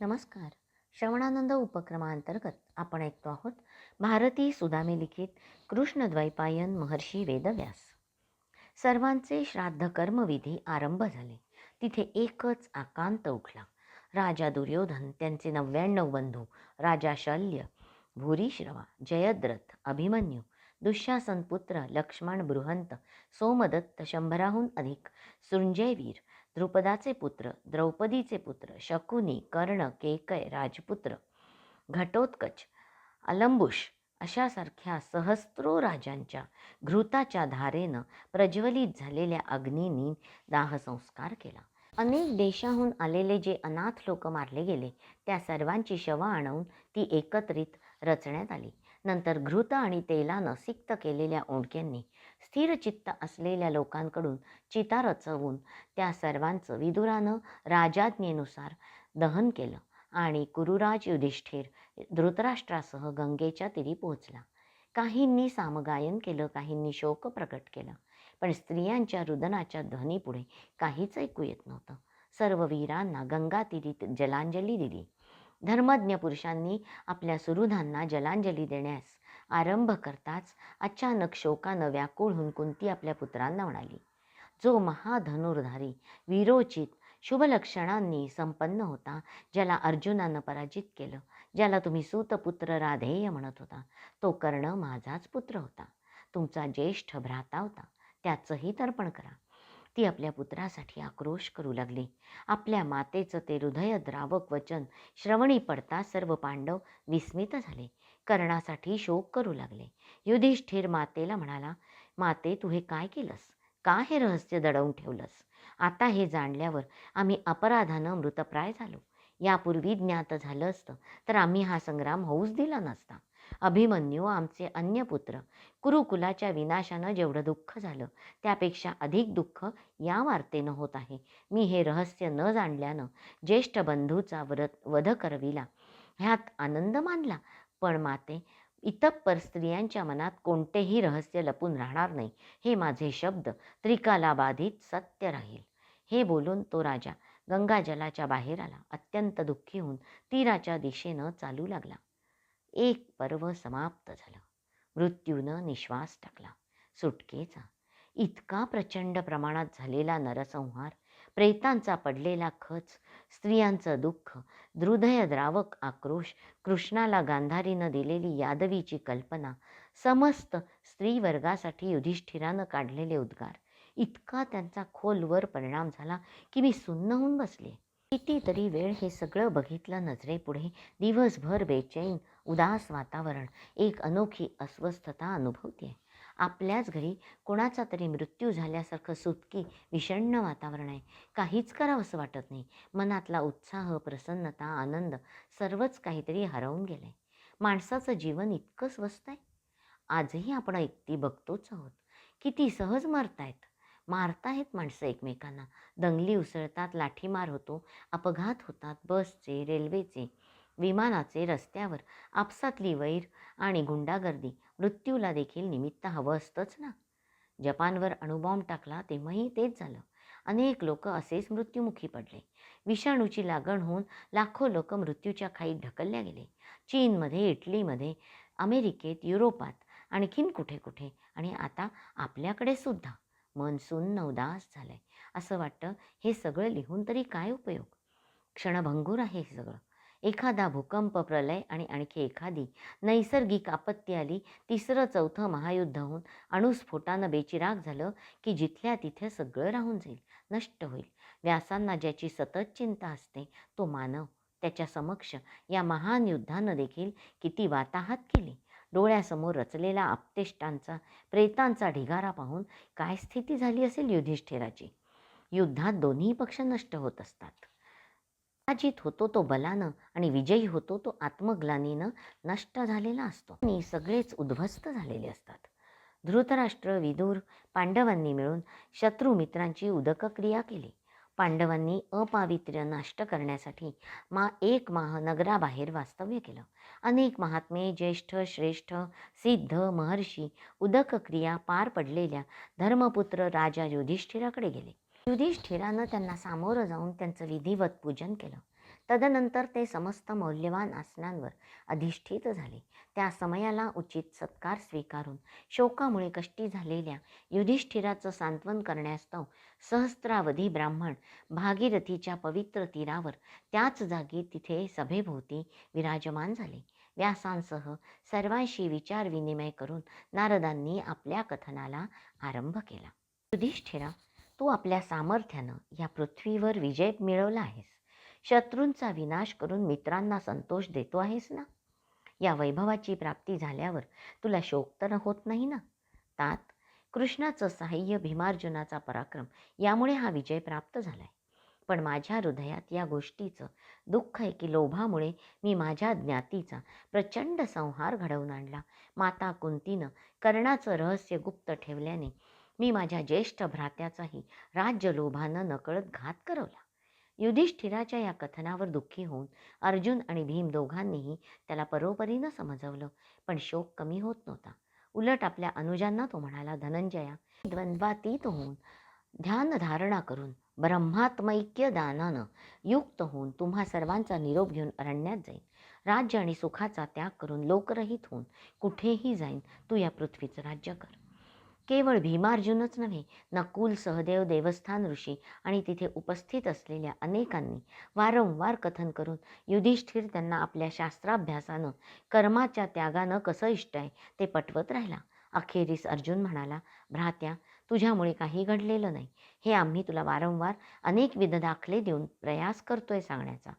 नमस्कार. श्रवणानंद उपक्रमांतर्गत आपण ऐकतो आहोत भारती सुदामे लिखित कृष्णद्वैपायन महर्षी वेदव्यास. सर्वांचे श्राद्ध कर्मविधी आरंभ झाले. तिथे एकच आकांत उठला. राजा दुर्योधन त्यांचे नव्याण्णव बंधू राजा शल्य भूरिश्रवा जयद्रथ अभिमन्यू दुःशासन पुत्र लक्ष्मण बृहंत सोमदत्त शंभराहून अधिक सृंजयवीर द्रुपदाचे पुत्र द्रौपदीचे पुत्र शकुनी कर्ण केकय राजपुत्र घटोत्कच अलंबुश अशासारख्या सहस्त्रो राजांच्या घृताच्या धारेनं प्रज्वलित झालेल्या अग्नींनी दाहसंस्कार केला. अनेक देशाहून आलेले जे अनाथ लोक मारले गेले त्या सर्वांची शवं आणून ती एकत्रित रचण्यात आली. नंतर घृत आणि तेलानं सिक्त केलेल्या ओंडक्यांनी स्थिरचित्त असलेल्या लोकांकडून चिता रचवून त्या सर्वांचं विदुरानं राजाज्ञेनुसार दहन केलं आणि कुरुराज युधिष्ठिर धृतराष्ट्रासह गंगेच्या तीरी पोहोचला. काहींनी सामगायन केलं काहींनी शोक प्रकट केला पण स्त्रियांच्या रुदनाच्या ध्वनीपुढे काहीच ऐकू येत नव्हतं. सर्व वीरांना गंगा तीरीत जलांजली दिली. धर्मज्ञ पुरुषांनी आपल्या सुरुधांना जलांजली देण्यास आरंभ करताच अचानक शोकानं व्याकुळ होऊन कुंती आपल्या पुत्रांना म्हणाली जो महाधनुर्धारी विरोचित शुभलक्षणांनी संपन्न होता ज्याला अर्जुनानं पराजित केलं ज्याला तुम्ही सूतपुत्र राधेय म्हणत होता तो कर्ण माझाच पुत्र होता. तुमचा ज्येष्ठ भ्राता होता. त्याचंही तर्पण करा. ती आपल्या पुत्रासाठी आक्रोश करू लागली. आपल्या मातेचं ते हृदयद्रावक वचन श्रवणी पडता सर्व पांडव विस्मित झाले. कर्णासाठी शोक करू लागले. युधिष्ठिर मातेला म्हणाला माते तू हे काय केलंस? का हे रहस्य दडवून ठेवलंस? आता हे जाणल्यावर आम्ही अपराधानं मृतप्राय झालो. यापूर्वी ज्ञात झालं असतं तर आम्ही हा संग्राम होऊच दिला नसता. अभिमन्यू आमचे अन्य पुत्र. कुरुकुलाच्या विनाशानं जेवढं दुःख झालं त्यापेक्षा अधिक दुःख या वार्तेनं होत आहे. मी हे रहस्य न जाणल्यानं ज्येष्ठ बंधूचा व्रत वध करविला. ह्यात आनंद मानला. पण माते इतप्पर स्त्रियांच्या मनात कोणतेही रहस्य लपून राहणार नाही. हे माझे शब्द त्रिकालाबाधित सत्य राहील. हे बोलून तो राजा गंगाजलाच्या बाहेर आला. अत्यंत दुःखी होऊन तीराच्या दिशेनं चालू लागला. एक पर्व समाप्त झालं. मृत्यूनं निश्वास टाकला. सुटकेचा. इतका प्रचंड प्रमाणात झालेला नरसंहार प्रेतांचा पडलेला खच स्त्रियांचं दुःख हृदयद्रावक आक्रोश कृष्णाला गांधारीनं दिलेली यादवीची कल्पना समस्त स्त्रीवर्गासाठी युधिष्ठिरानं काढलेले उद्गार इतका त्यांचा खोलवर परिणाम झाला की मी सुन्न होऊन बसले. कितीतरी वेळ हे सगळं बघितलं नजरेपुढे. दिवसभर बेचैन उदास वातावरण एक अनोखी अस्वस्थता अनुभवते आपल्याच घरी कोणाचा तरी मृत्यू झाल्यासारखं सुतकी विषण्ण वातावरण आहे. काहीच करावंसं वाटत नाही. मनातला उत्साह प्रसन्नता आनंद सर्वच काहीतरी हरवून गेलं आहे माणसाचं जीवन इतकं स्वस्त आहे. आजही आपण एकटी बघतोच आहोत. किती सहज मरतायत. मारताहेत माणसं एकमेकांना. दंगली उसळतात लाठीमार होतो अपघात होतात बसचे रेल्वेचे विमानाचे रस्त्यावर आपसातली वैर आणि गुंडागर्दी. मृत्यूला देखील निमित्त हवं असतंच ना. जपानवर अणुबॉम्ब टाकला तेव्हाही तेच झालं. अनेक लोक असेच मृत्युमुखी पडले. विषाणूची लागण होऊन लाखो लोक मृत्यूच्या खाईत ढकलल्या गेले. चीनमध्ये इटलीमध्ये अमेरिकेत युरोपात आणखीन कुठे कुठे आणि आता आपल्याकडे सुद्धा. मन सुन्न उदास झालं आहे असं वाटतं हे सगळं लिहून तरी काय उपयोग? क्षणभंगूर आहे हे सगळं. एखादा भूकंप प्रलय आणि आणखी एखादी नैसर्गिक आपत्ती आली तिसरं चौथं महायुद्ध होऊन अणुस्फोटानं बेचिराग झालं की जिथल्या तिथे सगळं राहून जाईल नष्ट होईल. व्यासांना ज्याची सतत चिंता असते तो मानव. त्याच्या समक्ष या महान युद्धानं देखील किती वाताहात केली. डोळ्यासमोर रचलेला आपतेष्टांचा प्रेतांचा ढिगारा पाहून काय स्थिती झाली असेल युधिष्ठिराची? युद्धात दोन्ही पक्ष नष्ट होत असतात. पराजित होतो तो बलानं आणि विजयी होतो तो आत्मग्लानीनं नष्ट झालेला असतो. आणि सगळेच उद्ध्वस्त झालेले असतात. धृतराष्ट्र विदूर पांडवांनी मिळून शत्रू मित्रांची उदकक्रिया केली. पांडवांनी अपावित्र्य नष्ट करण्यासाठी मा एक माह नगराबाहेर वास्तव्य केलं. अनेक महात्मे ज्येष्ठ श्रेष्ठ सिद्ध महर्षी उदक क्रिया पार पडलेल्या धर्मपुत्र राजा युधिष्ठिराकडे गेले. युधिष्ठिरानं त्यांना सामोरं जाऊन त्यांचं विधिवत पूजन केलं. तदनंतर ते समस्त मौल्यवान आसनांवर अधिष्ठित झाले. त्या समयाला उचित सत्कार स्वीकारून शोकामुळे कष्टी झालेल्या युधिष्ठिराचं सांत्वन करण्यास्तव सहस्त्रावधी ब्राह्मण भागीरथीच्या पवित्र तीरावर त्याच जागी तिथे सभेभोवती विराजमान झाले. व्यासांसह सर्वांशी विचारविनिमय करून नारदांनी आपल्या कथनाला आरंभ केला. युधिष्ठिरा तू आपल्या सामर्थ्यानं या पृथ्वीवर विजय मिळवला आहेस. शत्रूंचा विनाश करून मित्रांना संतोष देतो आहेस ना? या वैभवाची प्राप्ती झाल्यावर तुला शोक तर होत नाही ना? तात कृष्णाचं साह्य भीमार्जुनाचा पराक्रम यामुळे हा विजय प्राप्त झालाय. पण माझ्या हृदयात या गोष्टीचं दुःख आहे की लोभामुळे मी माझ्या ज्ञातीचा प्रचंड संहार घडवून आणला. माता कुंतीनं कर्णाचं रहस्य गुप्त ठेवल्याने मी माझ्या ज्येष्ठ भ्रात्याचाही राज्य लोभानं नकळत घात करवला. युधिष्ठिराच्या या कथनावर दुःखी होऊन अर्जुन आणि भीम दोघांनीही त्याला परोपरीनं समजवलं पण शोक कमी होत नव्हता. उलट आपल्या अनुजांना तो म्हणाला धनंजया द्वंद्वातीत होऊन ध्यान धारणा करून ब्रह्मात्मैक्य दानानं युक्त होऊन तुम्हा सर्वांचा निरोप घेऊन अरण्यात जाईन. राज्य आणि सुखाचा त्याग करून लोकरहित होऊन कुठेही जाईन तू या पृथ्वीचं राज्य कर. केवळ भीमार्जुनच नव्हे नकुल सहदेव देवस्थान ऋषी आणि तिथे उपस्थित असलेल्या अनेकांनी वारंवार कथन करून युधिष्ठिर त्यांना आपल्या शास्त्राभ्यासानं कर्माच्या त्यागानं कसं इष्ट आहे ते पटवत राहिला. अखेरीस अर्जुन म्हणाला भ्रात्या तुझ्यामुळे काही घडलेलं नाही. हे आम्ही तुला वारंवार अनेकविध दाखले देऊन प्रयास करतोय सांगण्याचा.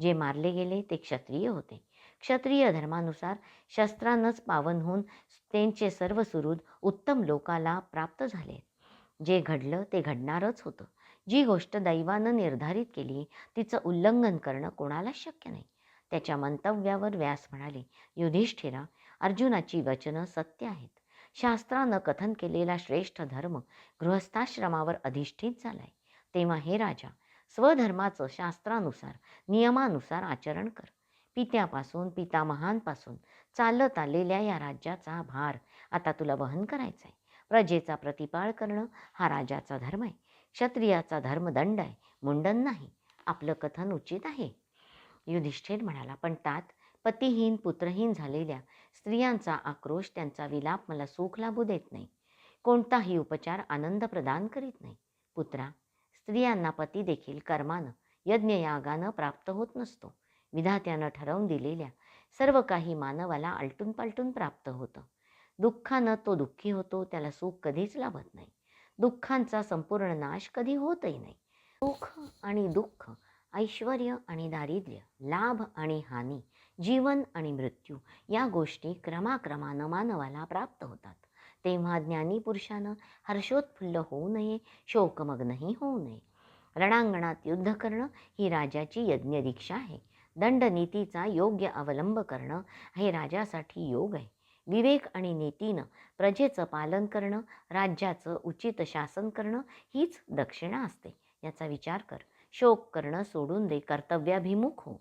जे मारले गेले ते क्षत्रिय होते. क्षत्रिय धर्मानुसार शस्त्रानंच पावन होऊन त्यांचे सर्व सुरूद उत्तम लोकाला प्राप्त झाले. जे घडलं ते घडणारच होतं. जी गोष्ट दैवानं निर्धारित केली तिचं उल्लंघन करणं कोणालाच शक्य नाही. त्याच्या मंतव्यावर व्यास म्हणाले युधिष्ठिरा अर्जुनाची वचनं सत्य आहेत. शास्त्रानं कथन केलेला श्रेष्ठ धर्म गृहस्थाश्रमावर अधिष्ठित झालाय. तेव्हा हे राजा स्वधर्माचं शास्त्रानुसार नियमानुसार आचरण कर. पित्यापासून पितामहांपासून चालत आलेल्या या राज्याचा भार आता तुला वहन करायचा आहे प्रजेचा प्रतिपाळ करणं हा राजाचा धर्म आहे. क्षत्रियाचा धर्मदंड आहे. मुंडन नाही. आपलं कथन उचित आहे. युधिष्ठिर म्हणाला पण तात पतिहीन पुत्रहीन झालेल्या स्त्रियांचा आक्रोश त्यांचा विलाप मला सुख लाभू देत नाही. कोणताही उपचार आनंद प्रदान करीत नाही. पुत्रा स्त्रियांना पती देखील कर्मानं यज्ञयागानं प्राप्त होत नसतो. विधात्यानं ठरवून दिलेल्या सर्व काही मानवाला आलटून पालटून प्राप्त होतं. दुःखानं तो दुःखी होतो त्याला सुख कधीच लाभत नाही. दुःखांचा संपूर्ण नाश कधी होतही नाही. सुख आणि दुःख ऐश्वर आणि दारिद्र्य लाभ आणि हानी जीवन आणि मृत्यू या गोष्टी क्रमाक्रमानं मानवाला प्राप्त होतात. तेव्हा ज्ञानी पुरुषानं हर्षोत्फुल्ल होऊ नये शोकमग्नही होऊ नये. रणांगणात युद्ध करणं ही राजाची यज्ञदीक्षा आहे. दंडनीतीचा योग्य अवलंब करणं हे राजासाठी योग आहे. विवेक आणि नीतीनं प्रजेचं पालन करणं राज्याचं उचित शासन करणं हीच दक्षिणा असते. याचा विचार कर. शोक करणं सोडून दे कर्तव्याभिमुख हो.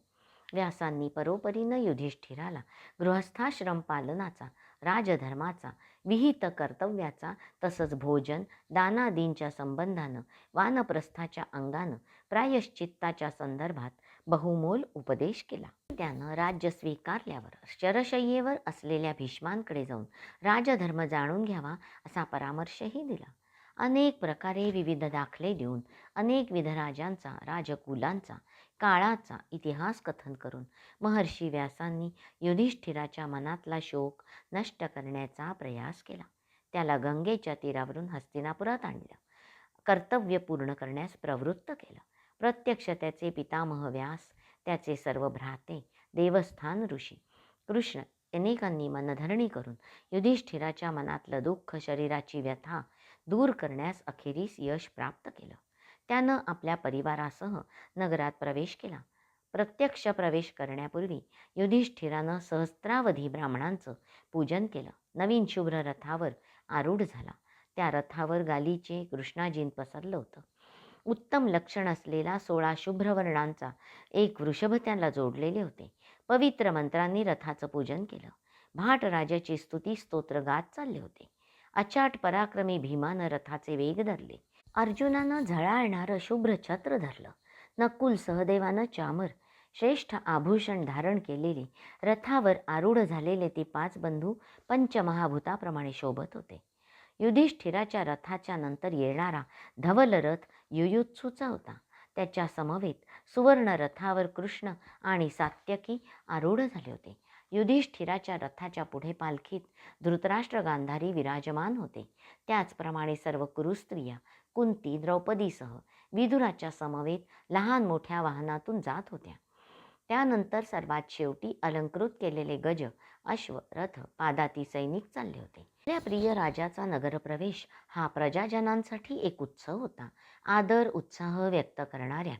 व्यासांनी परोपरीनं युधिष्ठिराला गृहस्थाश्रम पालनाचा राजधर्माचा विहित कर्तव्याचा तसंच भोजन दानादींच्या संबंधानं वानप्रस्थाच्या अंगानं प्रायश्चित्ताच्या संदर्भात बहुमोल उपदेश केला. त्यानं राज्य स्वीकारल्यावर शरशय्येवर असलेल्या भीष्मांकडे जाऊन राजधर्म जाणून घ्यावा असा परामर्शही दिला. अनेक प्रकारे विविध दाखले देऊन अनेक विध राजांचा राजकुलांचा काळाचा इतिहास कथन करून महर्षी व्यासांनी युधिष्ठिराच्या मनातला शोक नष्ट करण्याचा प्रयास केला. त्याला गंगेच्या तीरावरून हस्तिनापुरात आणलं. कर्तव्य पूर्ण करण्यास प्रवृत्त केलं. प्रत्यक्ष त्याचे पितामह व्यास त्याचे सर्व भ्राते देवस्थान ऋषी. कृष्ण अनेकांनी मनधरणी करून युधिष्ठिराच्या मनातलं दुःख शरीराची व्यथा दूर करण्यास अखेरीस यश प्राप्त केलं. त्यानं आपल्या परिवारासह नगरात प्रवेश केला. प्रत्यक्ष प्रवेश करण्यापूर्वी युधिष्ठिरानं सहस्त्रावधी ब्राह्मणांचं पूजन केलं. नवीन शुभ्र रथावर आरूढ झाला. त्या रथावर गालीचे कृष्णाजीन पसरलं होतं. उत्तम लक्षण असलेला सोळा शुभ्र वर्णांचा एक वृषभ त्याला जोडलेले होते. पवित्र मंत्रांनी रथाचं पूजन केलं. भाट राजाची स्तुती स्तोत्र गात चालले होते. अचाट पराक्रमी भीमानं रथाचे वेग धरले. अर्जुनानं झळाळणारं शुभ्र छत्र धरलं. नकुल सहदेवानं चामर. श्रेष्ठ आभूषण धारण केलेले रथावर आरूढ झालेले ते पाच बंधू पंचमहाभूताप्रमाणे शोभत होते. युधिष्ठिराच्या रथाच्या नंतर येणारा धवल रथ युयुत्सूचा होता त्याच्या समवेत सुवर्ण रथावर कृष्ण आणि सात्यकी आरूढ झाले होते. युधिष्ठिराच्या रथाच्या पुढे पालखीत धृतराष्ट्र गांधारी विराजमान होते. त्याचप्रमाणे सर्व कुरुस्त्रिया कुंती द्रौपदीसह विदुराच्या समवेत लहान मोठ्या वाहनातून जात होत्या. त्यानंतर सर्वात शेवटी अलंकृत केलेले गज अश्व रथ पादाती सैनिक चालले होते. आपल्या प्रिय राजाचा नगरप्रवेश हा प्रजाजनांसाठी एक उत्सव होता. आदर उत्साह व्यक्त करणाऱ्या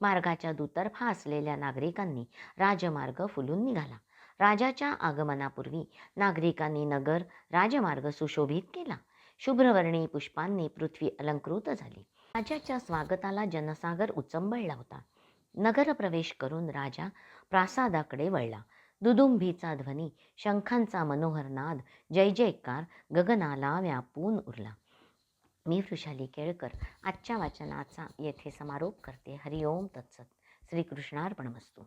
मार्गाच्या दुतर्फा असलेल्या नागरिकांनी राजमार्ग फुलून निघाला. राजाच्या आगमनापूर्वी नागरिकांनी नगर राजमार्ग सुशोभित केला. शुभ्रवर्णी पुष्पांनी पृथ्वी अलंकृत झाली. राजाच्या स्वागताला जनसागर उचंबळला होता. नगर प्रवेश करून राजा प्रासादाकडे वळला. दुदुंभीचा ध्वनी शंखांचा मनोहर नाद जय जयकार गगनाला व्यापून उरला. मी वृषाली केळकर आजच्या वाचनाचा येथे समारोप करते. हरिओम तत्सत. श्रीकृष्णार्पण वस्तू